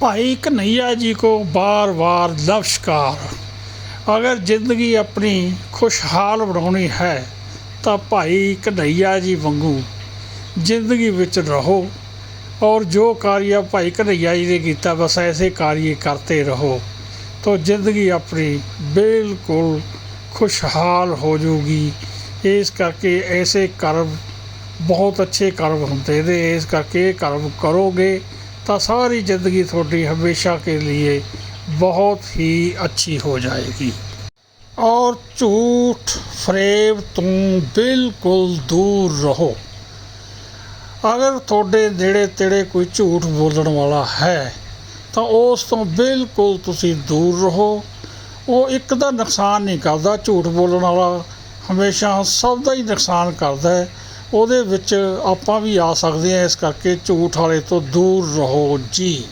ਭਾਈ ਕਨਈਆ ਜੀ ਕੋ ਬਾਰ ਬਾਰ ਨਮਸਕਾਰ। ਅਗਰ ਜ਼ਿੰਦਗੀ ਆਪਣੀ ਖੁਸ਼ਹਾਲ ਬਣਾਉਣੀ ਹੈ, ਤਾਂ ਭਾਈ ਕਨਈਆ ਜੀ ਵਾਂਗੂ ਜ਼ਿੰਦਗੀ ਵਿੱਚ ਰਹੋ ਔਰ ਜੋ ਕਾਰਿਆ ਭਾਈ ਕਨਈਆ ਜੀ ਨੇ ਕੀਤਾ, ਬਸ ਐਸੇ ਕਾਰਿਏ ਕਰਤੇ ਰਹੋ, ਤਾਂ ਜ਼ਿੰਦਗੀ ਆਪਣੀ ਬਿਲਕੁਲ ਖੁਸ਼ਹਾਲ ਹੋ ਜਾਊਗੀ। ਇਸ ਕਰਕੇ ਐਸੇ ਕਰਮ ਬਹੁਤ ਅੱਛੇ ਕਰਮ ਹੁੰਦੇ ਨੇ, ਇਸ ਕਰਕੇ ਇਹ ਕਰਮ ਕਰੋਗੇ ਤਾਂ ਸਾਰੀ ਜ਼ਿੰਦਗੀ ਤੁਹਾਡੀ ਹਮੇਸ਼ਾ ਕੇ ਲਈ ਬਹੁਤ ਹੀ ਅੱਛੀ ਹੋ ਜਾਏਗੀ। ਔਰ ਝੂਠ ਫਰੇਬ ਤੋਂ ਬਿਲਕੁਲ ਦੂਰ ਰਹੋ। ਅਗਰ ਤੁਹਾਡੇ ਨੇੜੇ ਤੇੜੇ ਕੋਈ ਝੂਠ ਬੋਲਣ ਵਾਲਾ ਹੈ, ਤਾਂ ਉਸ ਤੋਂ ਬਿਲਕੁਲ ਤੁਸੀਂ ਦੂਰ ਰਹੋ। ਉਹ ਇੱਕ ਦਾ ਨੁਕਸਾਨ ਨਹੀਂ ਕਰਦਾ ਝੂਠ ਬੋਲਣ ਵਾਲਾ। ਹਮੇਸ਼ਾ ਸਭ ਦਾ ਹੀ ਨੁਕਸਾਨ ਕਰਦਾ ਹੈ। ਉਹਦੇ ਵਿੱਚ ਆਪਾਂ ਵੀ ਆ ਸਕਦੇ ਹਾਂ, ਇਸ ਕਰਕੇ ਝੂਠ ਵਾਲੇ ਤੋਂ ਦੂਰ ਰਹੋ ਜੀ।